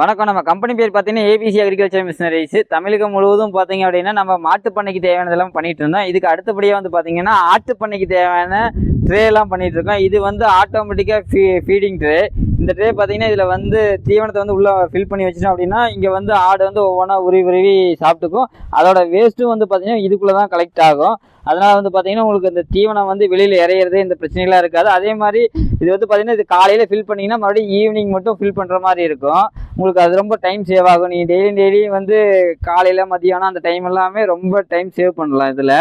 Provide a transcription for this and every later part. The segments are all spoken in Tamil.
வணக்கம். நம்ம கம்பெனி பேர் பார்த்தீங்கன்னா ஏபிசி அக்ரிகல்ச்சர் மிஷினரிஸ் தமிழகம் முழுவதும் பார்த்தீங்க அப்படின்னா நம்ம மாட்டு பண்ணைக்கு தேவையானதெல்லாம் பண்ணிட்டு இருந்தோம். இதுக்கு அடுத்தபடியாக வந்து பார்த்தீங்கன்னா ஆட்டு பண்ணைக்கு தேவையான ட்ரேலாம் பண்ணிகிட்ருக்கோம் இது வந்து ஆட்டோமேட்டிக்காக ஃபீ ஃபீடிங் ட்ரே இந்த ட்ரே பார்த்தீங்கன்னா இதில் வந்து தீவனத்தை வந்து உள்ளே ஃபில் பண்ணி வச்சிட்டோம் அப்படின்னா இங்கே வந்து ஆடு வந்து ஒவ்வொன்றா உருவி உருவி சாப்பிட்டுக்கும். அதோட வேஸ்ட்டும் வந்து பார்த்திங்கன்னா இதுக்குள்ளே தான் கலெக்ட் ஆகும். அதனால் வந்து பார்த்தீங்கன்னா உங்களுக்கு இந்த தீவனம் வந்து வெளியில் இறையிறது இந்த பிரச்சனைலாம் இருக்காது. அதே மாதிரி இது வந்து பார்த்தீங்கன்னா இது காலையில் ஃபில் பண்ணிங்கன்னா மறுபடியும் ஈவினிங் மட்டும் ஃபில் பண்ணுற மாதிரி இருக்கும். உங்களுக்கு அது ரொம்ப டைம் சேவ் ஆகும். நீங்கள் டெய்லி டெய்லியும் வந்து காலையில் மதியானம் அந்த டைம் எல்லாமே ரொம்ப டைம் சேவ் பண்ணலாம் இதில்.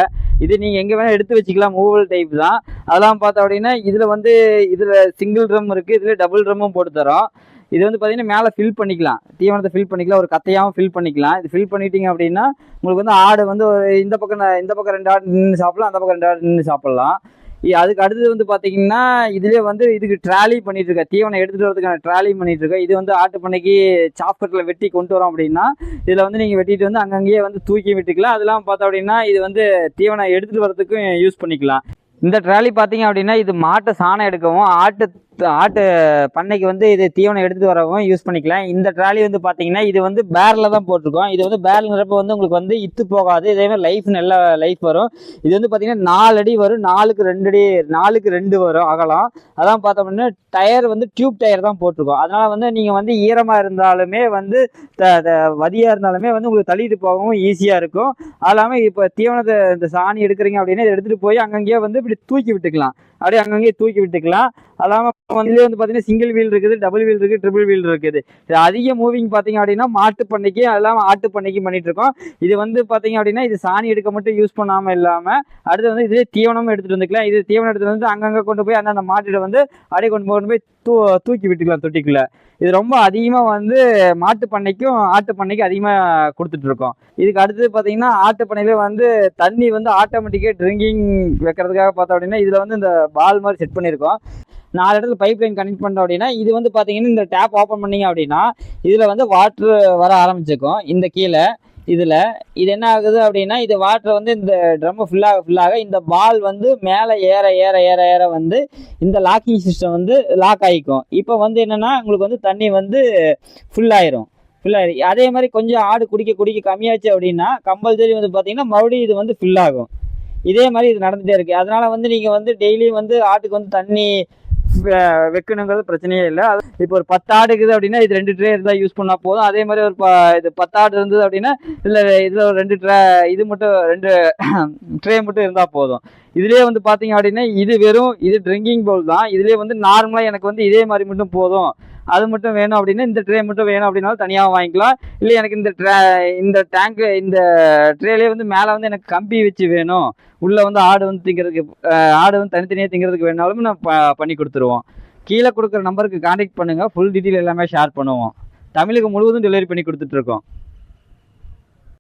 இது நீங்கள் எங்கே வேணால் எடுத்து வச்சுக்கலாம். மூவல் டைப் தான். அதெல்லாம் பார்த்தோம் அப்படின்னா இதில் வந்து இதில் சிங்கிள் ட்ரம் இருக்குது இதில் டபுள் ட்ரம்மும் போட்டு தரோம். இது வந்து பார்த்தீங்கன்னா மேலே ஃபில் பண்ணிக்கலாம். தீவனத்தை ஃபில் பண்ணிக்கலாம். ஒரு கத்தையாகவும் ஃபில் பண்ணிக்கலாம். இது ஃபில் பண்ணிட்டீங்க அப்படின்னா உங்களுக்கு வந்து ஆடு வந்து ஒரு இந்த பக்கம் இந்த பக்கம் ரெண்டு ஆடு நின்று சாப்பிடலாம். அந்த பக்கம் ரெண்டு ஆடு நின்று சாப்பிட்லாம். அதுக்கு அடுத்தது வந்து பார்த்தீங்கன்னா இதுலேயே வந்து இதுக்கு ட்ராலி பண்ணிட்டு இருக்க தீவனம் எடுத்துகிட்டு வரதுக்கான ட்ராலி பண்ணிட்டுருக்கோம் இது வந்து ஆட்டு பண்ணைக்கு சாப்கட்டில் வெட்டி கொண்டு வரோம் அப்படின்னா இதில் வந்து நீங்கள் வெட்டிட்டு வந்து அங்கங்கேயே வந்து தூக்கி விட்டுக்கலாம். அதெல்லாம் பார்த்தோம் அப்படின்னா இது வந்து தீவனம் எடுத்துகிட்டு வரதுக்கும் யூஸ் பண்ணிக்கலாம். இந்த ட்ராலி பார்த்தீங்க அப்படின்னா இது மாட்டை சாணம் எடுக்கவும் ஆட்டு ஆட்டு பண்ணைக்கு வந்து இது தீவனம் எடுத்துட்டு வரவும் யூஸ் பண்ணிக்கலாம். இந்த ட்ராலி வந்து பார்த்தீங்கன்னா இது வந்து பேரில் தான் போட்டிருக்கோம். இது வந்து பேரல்ங்கிறப்ப வந்து உங்களுக்கு வந்து இத்து போகாது. இதேமாதிரி லைஃப் நல்ல லைஃப் வரும். இது வந்து பார்த்தீங்கன்னா நாலு அடி வரும். நாலுக்கு ரெண்டு அடி நாலுக்கு ரெண்டு வரும் அகலம். அதான் பார்த்தோம் அப்படின்னா டயர் வந்து டியூப் டயர் தான் போட்டிருக்கோம். அதனால் வந்து நீங்கள் வந்து ஈரமாக இருந்தாலுமே வந்து த த- வதியாக இருந்தாலுமே வந்து உங்களுக்கு தள்ளிட்டு போகவும் ஈஸியாக இருக்கும். அது இல்லாமல் இப்போ தீவனத்தை இந்த சாணி எடுக்கிறீங்க அப்படின்னா இதை எடுத்துகிட்டு போய் அங்கங்கேயே வந்து இப்படி தூக்கி விட்டுக்கலாம். அப்படியே அங்கங்கேயே தூக்கி விட்டுக்கலாம். அது இல்லாமல் வந்து பாத்தீங்கன்னா சிங்கிள் வீல் இருக்குது டபுள் வீல் இருக்குது ட்ரிபிள் வீல் இருக்குது. இது அதிக மூவிங் பார்த்தீங்க அப்படின்னா மாட்டு பண்ணைக்கு அது ஆட்டு பண்ணைக்கு பண்ணிட்டு இருக்கோம் இது வந்து பார்த்தீங்க அப்படின்னா இது சாணி எடுக்க மட்டும் யூஸ் பண்ணாமல் இல்லாமல் அடுத்து வந்து இதுலேயே தீவனமும் எடுத்துகிட்டு வந்துக்கலாம். இது தீவனம் எடுத்துகிட்டு வந்து அங்கங்கே கொண்டு போய் அந்தந்த மாட்டிட வந்து அப்படியே கொண்டு கொண்டு போய் தூ தூக்கி விட்டுக்கலாம் தொட்டிக்குள்ளே. இது ரொம்ப அதிகமாக வந்து மாட்டு பண்ணைக்கும் ஆட்டு பண்ணைக்கும் அதிகமாக கொடுத்துட்ருக்கோம் இதுக்கு அடுத்தது பார்த்தீங்கன்னா ஆட்டு பண்ணையில வந்து தண்ணி வந்து ஆட்டோமேட்டிக்காக ட்ரிங்கிங் வைக்கிறதுக்காக பார்த்தோம் அப்படின்னா இதில் வந்து இந்த பால் மாதிரி செட் பண்ணியிருக்கோம். நாலு இடத்துல பைப் லைன் கனெக்ட் பண்ணோம் அப்படின்னா இது வந்து பார்த்தீங்கன்னா இந்த டேப் ஓப்பன் பண்ணீங்க அப்படின்னா இதில் வந்து வாட்ரு வர ஆரம்பிச்சிருக்கும். இந்த கீழே இதில். இது என்ன ஆகுது அப்படின்னா இது வாட்டர் வந்து இந்த ட்ரம்மு ஃபுல்லாக ஃபுல்லாக இந்த பால் வந்து மேலே ஏற ஏற ஏற ஏற வந்து இந்த லாக்கிங் சிஸ்டம் வந்து லாக் ஆகிக்கும். இப்போ வந்து என்னென்னா உங்களுக்கு வந்து தண்ணி வந்து ஃபுல்லாயிரும் ஃபுல்லாயிரும் அதே மாதிரி கொஞ்சம் ஆடு குடிக்க குடிக்க கம்மியாச்சு அப்படின்னா கம்பல்சரி வந்து பார்த்தீங்கன்னா மறுபடியும் இது வந்து fill ஆகும். இதே மாதிரி இது நடந்துகிட்டே இருக்குது அதனால் வந்து நீங்கள் வந்து டெய்லியும் வந்து ஆட்டுக்கு வந்து தண்ணி வைக்கணுங்கிறது பிரச்சனையே இல்லை. அது இப்போ ஒரு பத்து ஆடு இருக்குது அப்படின்னா இது ரெண்டு ட்ரே இருந்தால் யூஸ் பண்ணால் போதும். அதே மாதிரி ஒரு ப இது பத்து ஆடு இருந்தது அப்படின்னா இல்லை இதில் ஒரு ரெண்டு ட்ரே இது மட்டும் ரெண்டு ட்ரே மட்டும் இருந்தால் போதும். இதுலேயே வந்து பார்த்தீங்க அப்படின்னா இது வெறும் இது ட்ரிங்கிங் பவுல் தான். இதுலேயே வந்து நார்மலாக எனக்கு வந்து இதே மாதிரி மட்டும் போதும். அது மட்டும் வேணும் அப்படின்னா இந்த ட்ரே மட்டும் வேணும் அப்படின்னாலும் தனியாக வாங்கிக்கலாம். இல்லை எனக்கு இந்த ட்ரே இந்த டேங்க்கு இந்த ட்ரேலேயே வந்து மேலே வந்து எனக்கு கம்பி வச்சு வேணும். உள்ளே வந்து ஆடு வந்து திங்கிறதுக்கு ஆடு வந்து தனித்தனியாக திங்கிறதுக்கு வேணாலும் நான் ப பண்ணி கொடுத்துருவோம். கீழே கொடுக்குற நம்பருக்கு காண்டாக்ட் பண்ணுங்கள் ஃபுல் டீட்டெயில் எல்லாமே ஷேர் பண்ணுவோம். தமிழுக்கு முழுவதும் டெலிவரி பண்ணி கொடுத்துட்ருக்கோம்